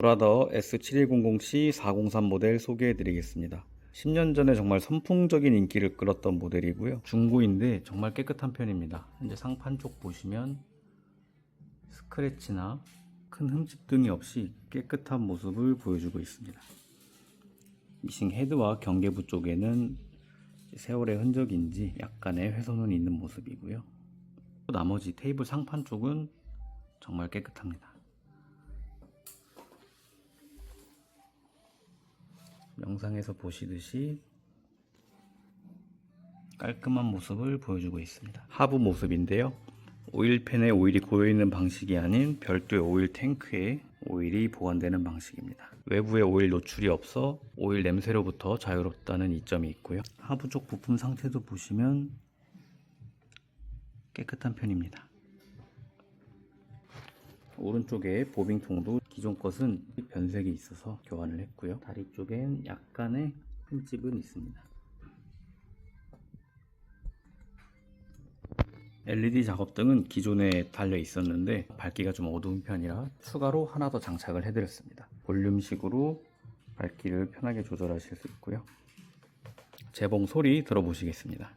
브라더 S7100C 403 모델 소개해 드리겠습니다. 10년 전에 정말 선풍적인 인기를 끌었던 모델이고요. 중고인데 정말 깨끗한 편입니다. 현재 상판 쪽 보시면 스크래치나 큰 흠집 등이 없이 깨끗한 모습을 보여주고 있습니다. 미싱 헤드와 경계부 쪽에는 세월의 흔적인지 약간의 훼손은 있는 모습이고요. 나머지 테이블 상판 쪽은 정말 깨끗합니다. 영상에서 보시듯이 깔끔한 모습을 보여주고 있습니다. 하부 모습인데요. 오일팬에 오일이 고여있는 방식이 아닌 별도의 오일 탱크에 오일이 보관되는 방식입니다. 외부에 오일 노출이 없어 오일 냄새로부터 자유롭다는 이점이 있고요. 하부 쪽 부품 상태도 보시면 깨끗한 편입니다. 오른쪽에 보빙통도 기존 것은 변색이 있어서 교환을 했고요. 다리 쪽엔 약간의 흠집은 있습니다. LED 작업등은 기존에 달려 있었는데 밝기가 좀 어두운 편이라 추가로 하나 더 장착을 해드렸습니다. 볼륨식으로 밝기를 편하게 조절하실 수 있고요. 재봉 소리 들어보시겠습니다.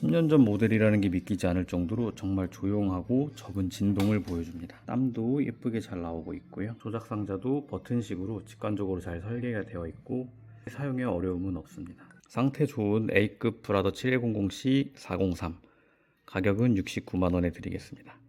10년 전 모델이라는 게 믿기지 않을 정도로 정말 조용하고 적은 진동을 보여줍니다. 땀도 예쁘게 잘 나오고 있고요. 조작 상자도 버튼식으로 직관적으로 잘 설계가 되어 있고 사용에 어려움은 없습니다. 상태 좋은 A급 브라더 7100C 403 가격은 69만원에 드리겠습니다.